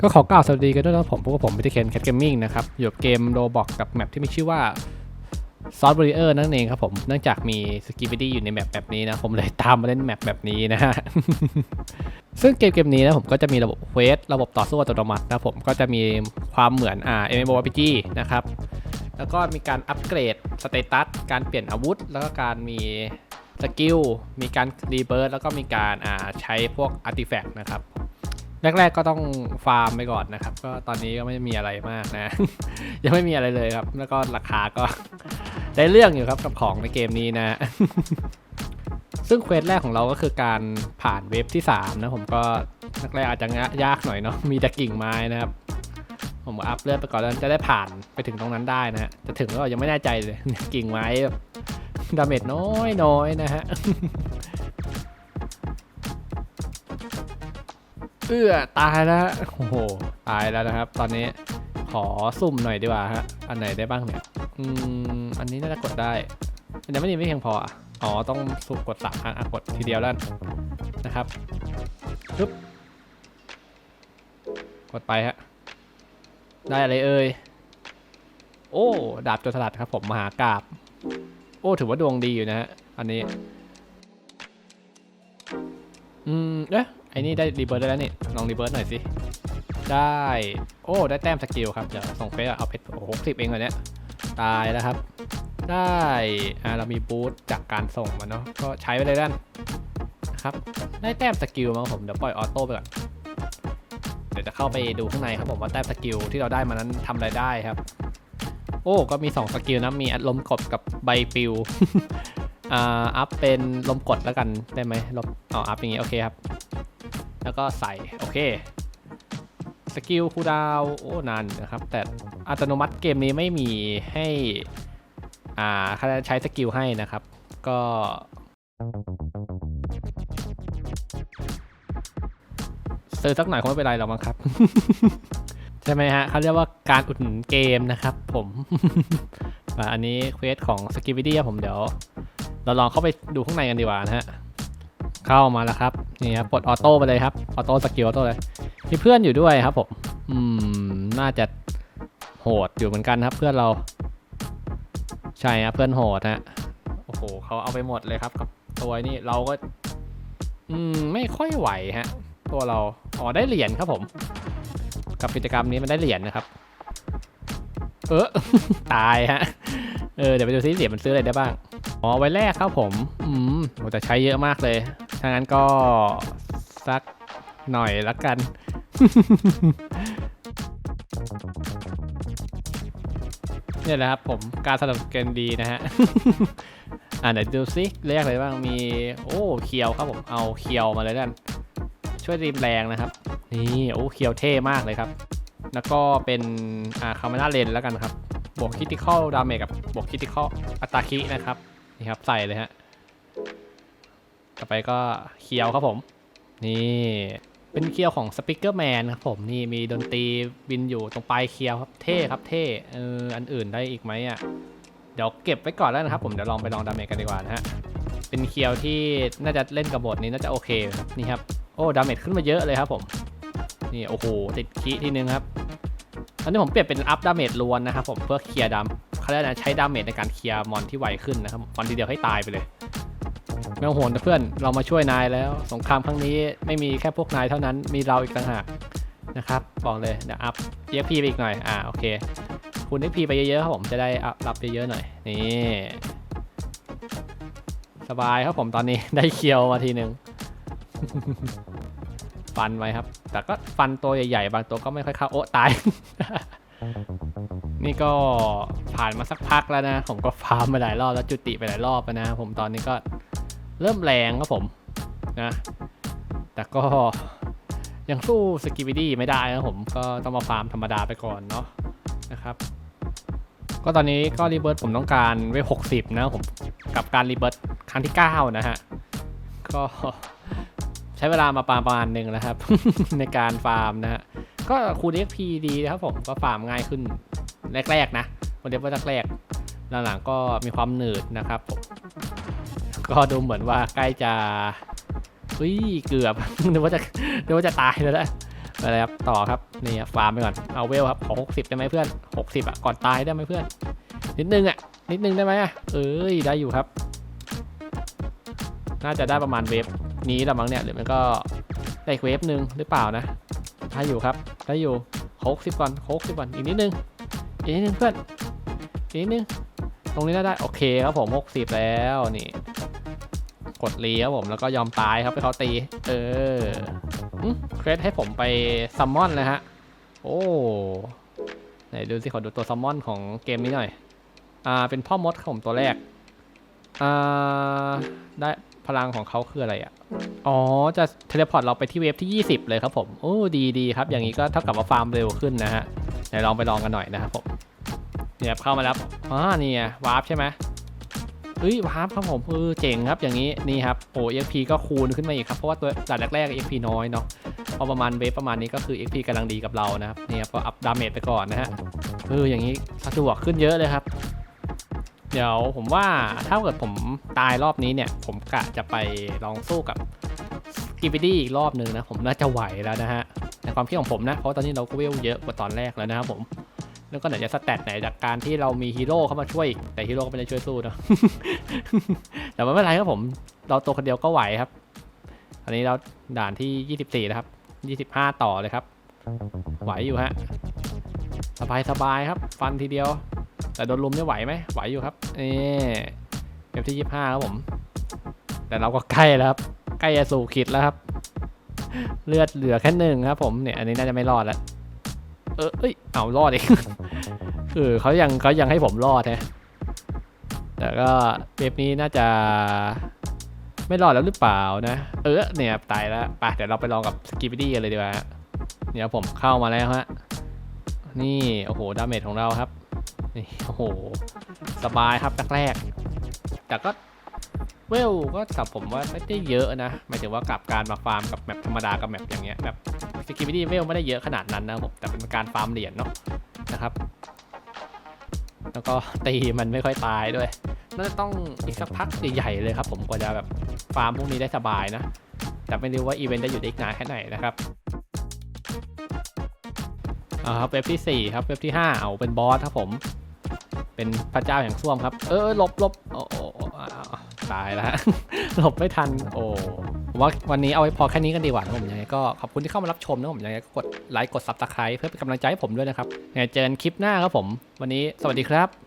ก็ขอกล่าวสวัสดีกันด้วยนะผมพวกผมพิธีเคนแคทเกมมิ่งนะครับ อยู่กับเกมโรบอกกับแมปที่มีชื่อว่าซอสบริเออร์นั่นเองครับผม เนื่องจากมีสกิบิดี้อยู่ในแมปแบบนี้นะ ผมเลยตามมาเล่นแมปแบบนี้นะฮะ ซึ่งเกมเกมนี้นะผมก็จะมีระบบเควสระบบต่อสู้อัตโนมัตินะผมก็จะมีความเหมือนอ่า MMORPG นะครับ แล้วก็มีการอัปเกรดสเตตัสการเปลี่ยนอาวุธ แล้วก็การมีสกิล มีการรีเบิร์แล้วก็มีการอ่าใช้พวกอาร์ติแฟกต์นะครับ แรกๆก็ต้องฟาร์มไปก่อนนะครับ ก็ตอนนี้ก็ไม่มีอะไรมากนะ ยังไม่มีอะไรเลยครับ แล้วก็ราคาก็ได้เรื่องอยู่ครับกับของในเกมนี้นะ ซึ่งเควสแรกของเราก็คือการผ่านเวฟที่ 3 นะ ผมก็แรกๆอาจจะยากหน่อยเนาะมีแต่กิ่งไม้นะครับ ผมอัพเลือดไปก่อนแล้วจะได้ผ่านไปถึงตรงนั้นได้นะฮะจะถึงหรือเปล่ายังไม่แน่ใจเลยกิ่งไม้แบบดาเมจน้อยน้อยๆนะฮะ เอื้อตายแล้วฮะโอ้โหตายแล้วนะครับ ตอนนี้ขอสุ่มหน่อยดีกว่าฮะอันไหนได้บ้างเนี่ยอืมอันนี้น่าจะกดได้อันนี้ไม่ดีไม่เพียงพออะอ๋อต้องสุ่มกดสามครั้งอะกดทีเดียวแล้วนะครับปึ๊บกดไปฮะได้อะไรเอ่ยโอ้ดาบโจรสลัดครับผมมหากราบ โอ้ถือว่าดวงดีอยู่นะฮะอันนี้ อืมเอ๊ะ ไอ้นี่ได้รีเบิร์ดได้แล้วนี่ลองรีเบิร์ดหน่อยสิ ได้ โอ้ ได้แต้มสกิลครับ เดี๋ยวส่งเฟซอะเอาเพชรโอ้หกสิบเองเลยเนี่ยตายแล้วครับ ได้อ่าเรามีบูทจากการส่งมาเนาะก็ใช้ไปเลยด้านะครับได้แต้มสกิลมาครับผมเดี๋ยวปล่อยออโต้ไปก่อนเดี๋ยวจะเข้าไปดูข้างในครับผมว่าแต้มสกิลที่เราได้มานั้นทำอะไรได้ครับ โอ้ก็มี2สกิลนะมีอัดลมกดกับใบปิวอ่าอัพเป็นลมกดแล้วกันได้ไหมลมอ๋ออัพอย่างงี้โอเคครับ แล้วก็ใส่ โอเค สกิลคูดาวโอ้นานนะครับ แต่อัตโนมัติเกมนี้ไม่มีให้อ่าเขาจะใช้สกิลให้นะครับ ก็ซื้อสักหน่อยคงไม่เป็นไรหรอกมั้งครับ ใช่ไหมฮะเขาเรียกว่าการอุดหนุนเกมนะครับผมอ่าอันนี้เควสของสกิ b ิดี้ผมเดี๋ยว เราลองเข้าไปดูข้างในกันดีกว่านะฮะ เข้ามาแล้วครับนี่ครับปลดออโต้ไปเลยครับออโต้สกิลออโต้เลยมีเพื่อนอยู่ด้วยครับผมอืมน่าจะโหดอยู่เหมือนกันครับเพื่อนเรา ใช่ครับเพื่อนโหดฮะโอ้โหเขาเอาไปหมดเลยครับกับตัวนี้เราก็ อืมไม่ค่อยไหวฮะ ตัวเราอ๋อได้เหรียญครับผม กับกิจกรรมนี้มันได้เหรียญนะครับ เออตายฮะเออเดี๋ยวไปดูซิเหรียญมันซื้ออะไรได้บ้างอ๋อไว้แรกครับผม อืมโหแต่ใช้เยอะมากเลย ถ้างั้นก็สักหน่อยละกัน เนี่ยแหละครับผมการสนับสนุนเกมดีนะฮะ อ่าไหนดูซิเรียกอะไรบ้าง มีโอ้เคียวครับผมเอาเคียวมาเลยด้านช่วยรีมแรงนะครับ นี่โอ้เคียวเท่มากเลยครับ แล้วก็เป็นอ่าคาเมราเลนแล้วกันครับ บวกคิติคอลดาเมจกับบวกคิติคอลอัตราคินะครับ นี่ครับใส่เลยฮะ ต่อไปก็เคียวครับผม นี่เป็นเคียวของสปิเกอร์แมนครับผมนี่มีดนตรีบินอยู่ตรงปลายเคียวครับเท่ครับเท่เอออันอื่นได้อีกไหมอะเดี๋ยวเก็บไว้ก่อนแล้วนะครับผมเดี๋ยวลองไปลองดาเมจกันดีกว่านะฮะเป็นเคียวที่น่าจะเล่นกับบทนี้น่าจะโอเคครับนี่ครับโอ้ดาเมจขึ้นมาเยอะเลยครับผมนี่โอ้โหติดคีทีนึงครับอันนี้ผมเปลี่ยนเป็นอัพดาเมจล้วนนะครับผมเพื่อเคลียร์ดามเขาเรียกนะใช้ดาเมจในการเคลียร์มอนที่ไวขึ้นนะครับมอนทีเดียวให้ตายไปเลย ไม่ต้องห่วงนะเพื่อนเรามาช่วยนายแล้ว สงครามครั้งนี้ไม่มีแค่พวกนายเท่านั้นมีเราอีกต่างหากนะครับบอกเลยเดี๋ยวอัพเอ็กพีไปอีกหน่อยอ่าโอเคคูณเอ็กพีไปเยอะๆครับผมจะได้อัพรับเยอะๆหน่อยนี่สบายครับผมตอนนี้ได้เคียวมาทีหนึ่งฟันไว้ครับ แต่ก็ฟันตัวใหญ่ๆ บางตัวก็ไม่ค่อยเข้าโอ้ตาย นี่ก็ผ่านมาสักพักแล้วนะ ผมก็ฟาร์มไปหลายรอบแล้วจุติไปหลายรอบแล้วนะ ผมตอนนี้ก็ เริ่มแรงครับผมนะ แต่ก็ยังสู้สกิวิดี้ไม่ได้นะผมก็ต้องมาฟาร์มธรรมดาไปก่อนเนาะนะครับก็ตอนนี้ก็รีเบิร์ตผมต้องการเวฟ60นะผมกับการรีเบิร์ตครั้งที่ 9 นะฮะ ก็ใช้เวลามาประมาณหนึ่งนะครับ ในการฟาร์มนะฮะ ก็คูณ XP ดีนะครับผมก็ฟาร์มง่ายขึ้นแรกๆนะวันเดียวว่าแรกๆหลังๆก็มีความหนืดนะครับผม ก็ดูเหมือนว่าใกล้จะอุ้ยเกือบนึกว่าจะนึกว่าจะตายแล้วนะไปเลยครับต่อครับนี่ครับฟาร์มไปก่อนเอาเวลครับขอหกสิบได้ไหมเพื่อนหกสิบอะก่อนตายได้ไหมเพื่อน นิดนึงอะนิดนึงได้ไหมอะเอ้ยได้อยู่ครับ น่าจะได้ประมาณเวฟนี้ละมั้งเนี่ยหรือมันก็ได้เวฟหนึ่งหรือเปล่านะได้อยู่ครับได้อยู่หกสิบก่อนหกสิบก่อนอีกนิดนึงอีกนิดนึงเพื่อนอีกนิดนึงตรงนี้น่าได้โอเคครับผมหกสิบแล้วนี่ ดรีครับผมแล้วก็ยอมตายครับให้เขาตี เออเครดให้ผมไปซัมมอนเลยฮะ โอ้ไหนดูสิขอดูตัวซัมมอนของเกมนี้หน่อย อ่า เป็นพ่อมดครับผมตัวแรก อ่า ได้พลังของเขาคืออะไรอะ อ๋อ จะเทเลพอร์ตเราไปที่เวฟที่ 20 เลยครับผม โอ้ ดีดีครับ อย่างนี้ก็เท่ากับว่าฟาร์มเร็วขึ้นนะฮะ ไหนลองไปลองกันหน่อยนะครับผม เนี่ยเข้ามาแล้วอ๋อนี่วาร์ปใช่ไหม เฮ้ยวาร์ปครับผมเออเจ๋งครับอย่างนี้นี่ครับโอ้ EXP ก็คูณขึ้นมาอีกครับเพราะว่าตัวดานแรกๆ EXP น้อยเนาะพอประมาณเวฟประมาณนี้ก็คือ EXP กำลังดีกับเรานะครับนี่ครับก็อัพดาเมจไปก่อนนะฮะเอออย่างนี้สะดวกขึ้นเยอะเลยครับ เดี๋ยวผมว่าถ้าเกิดผมตายรอบนี้เนี่ย ผมกะจะไปลองสู้กับกิบิดี้อีกรอบหนึ่งนะผมน่าจะไหวแล้วนะฮะในความคิดของผมนะเพราะตอนนี้เราก็เวลเยอะกว่าตอนแรกแล้วนะครับผม แล้วก็ไหนจะสแตทไหนจากการที่เรามีฮีโร่เข้ามาช่วย แต่ฮีโร่ก็ไม่ได้ช่วยสู้นะแต่ไม่เป็นไรครับผม เราตัวคนเดียวก็ไหวครับ อันนี้เราด่านที่ 24 นะครับ 25 ต่อเลยครับ ไหวอยู่ฮะ สบายสบายครับ ฟันทีเดียว แต่โดนลุมเนี่ยไหวไหมไหวอยู่ครับนี่เอฟที่ 25 ครับผม แต่เราก็ใกล้แล้วครับ ใกล้จะสู่ขีดแล้วครับ เลือดเหลือแค่หนึ่งครับผมเนี่ยอันนี้น่าจะไม่รอดแล้ว เออเอ้ยเอารอดเอีกเอเขายังเขายังให้ผมรอดแฮะแต่ก็เว็บนี้น่าจะไม่รอดแล้วหรือเปล่านะ เออเนี่ยตายแล้วไปเดี๋ยวเราไปลองกับสกิปปี้กันเลยดีกว่าเนี่ยผมเข้ามาแล้วฮะนี่โอ้โหดาเมจของเราครับนี่โอ้โหสบายครับแรกๆแต่ก็ วลก็กับผมว่าไม่ได้เยอะนะหมายถึงว่ากับการมาฟาร์มกับแมปธรรมดากับแมปอย่างเงี้ยแบบสกิปปี้เวลไม่ได้เยอะขนาดนั้นนะผมแต่เป็นการฟาร์มเหรียญเนาะนะครับ แล้วก็ตีมันไม่ค่อยตายด้วยน่าจะต้องอีกสักพักใหญ่ๆเลยครับ ผมกว่าจะแบบฟาร์มพวกนี้ได้สบายนะ แต่ไม่รู้ว่าอีเวนต์จะอยู่ได้อีกนานแค่ไหนนะครับอ่าครับเว็บที่ 4 ครับเว็บที่ 5 เอาเป็นบอสครับผม เป็นพระเจ้าแห่งส้วมครับ เออลบลบ ตายแล้วหลบไม่ทัน โอ้ว่าวันนี้เอาไว้พอแค่นี้กันดีกว่านะผมยังไงก็ขอบคุณที่เข้ามารับชมนะผมยังไงก็กดไลค์กดซับสไครต์เพื่อเป็นกำลังใจให้ผมด้วยนะครับยังไงเจอกันคลิปหน้าครับผม วันนี้สวัสดีครับ